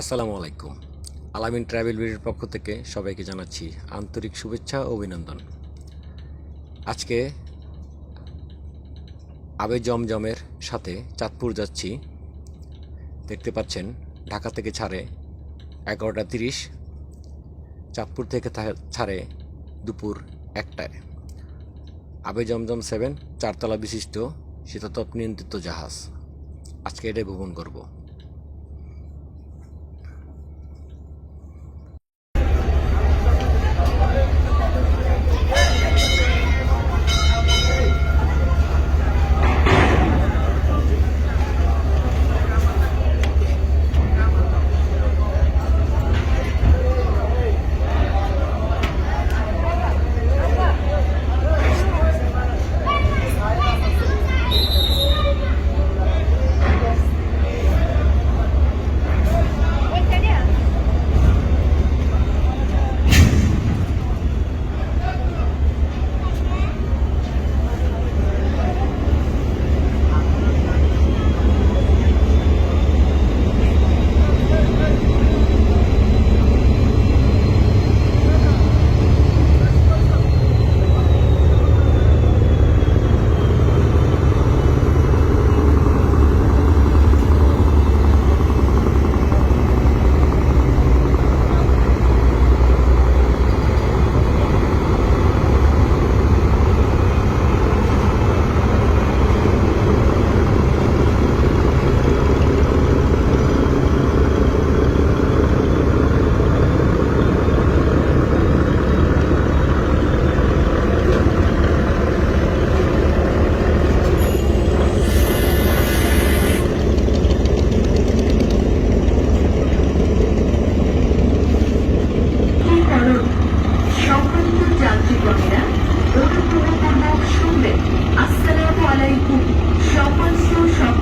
আসসালামু আলাইকুম। আলামিন ট্রাভেল বিডির পক্ষ থেকে সবাইকে জানাচ্ছি আন্তরিক শুভেচ্ছা ও অভিনন্দন। আজকে আবে জমজমের সাথে চাঁদপুর যাচ্ছি। দেখতে পাচ্ছেন, ঢাকা থেকে ছাড়ে এগারোটা তিরিশ, চাঁদপুর থেকে ছাড়ে দুপুর একটায়। আবে জমজম সেভেন, চারতলা বিশিষ্ট শীততাপ নিয়ন্ত্রিত জাহাজ। আজকে এটাই ভ্রমণ করব।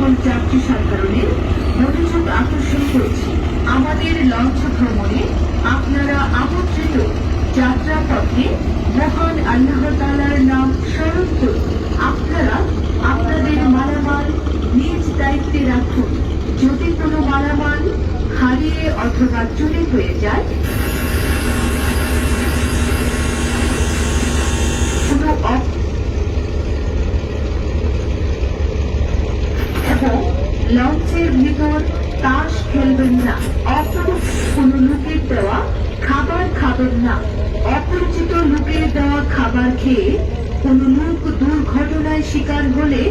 সকল যাত্রী সাধারণের মনোযোগ আকর্ষণ করছি। আমাদের লঞ্চ ভ্রমণে আপনারা আমন্ত্রিত যাত্রাপথে মহান আল্লাহ তাআলার নাম স্মরণ করুন। আপনারা আপনাদের মালামাল নিজ দায়িত্বে রাখুন। যদি কোনো মালামাল হারিয়ে অথবা চুরি হয়ে যায়, কোনো অপ- এবং লঞ্চের ভিতর তাস খেলবেন না। অপরিচিত কোনো লোকের দেওয়া খাবার খাবেন না। অপরিচিত লোকের দেওয়া খাবার খেয়ে কোনো লোক দুর্ঘটনায় শিকার হলে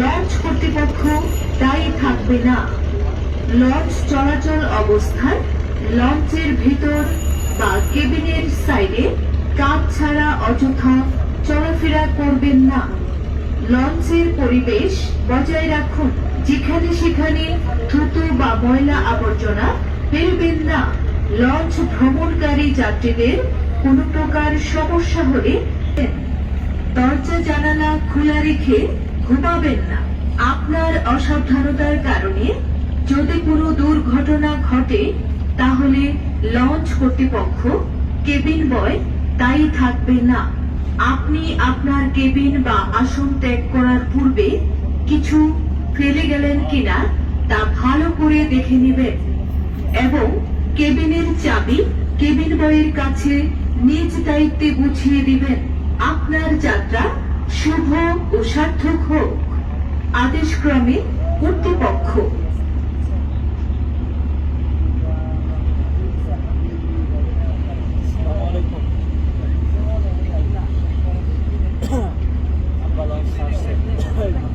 লঞ্চ কর্তৃপক্ষ দায়ী থাকবে না। লঞ্চ চলাচল অবস্থায় লঞ্চের ভিতর বা কেবিনের সাইডে কাজ ছাড়া অযথা চলাফেরা করবেন না। লঞ্চের পরিবেশ বজায় রাখুন। যেখানে সেখানে থুতু বা ময়লা আবর্জনা ফেলবেন না লঞ্চ ভ্রমণকারী যাত্রীদের কোনো প্রকার সমস্যা হলে দরজা জানালা খোলা রেখে ঘুমাবেন না। আপনার অসাবধানতার কারণে যদি কোনো দুর্ঘটনা ঘটে, তাহলে লঞ্চ কর্তৃপক্ষ, কেবিন বয় তাই থাকবে না। আপনি আপনার কেবিন বা আসন ত্যাগ করার পূর্বে কিছু ফেলে গেলেন কিনা তা ভালো করে দেখে নেবেন। এবং কেবিনের চাবি কেবিন বয়ের কাছে নিজ দায়িত্বে বুঝিয়ে দিবেন। আপনার যাত্রা শুভ ও সার্থক হোক। আদেশক্রমে কর্তৃপক্ষ। লঞ্চ ছাড়ছে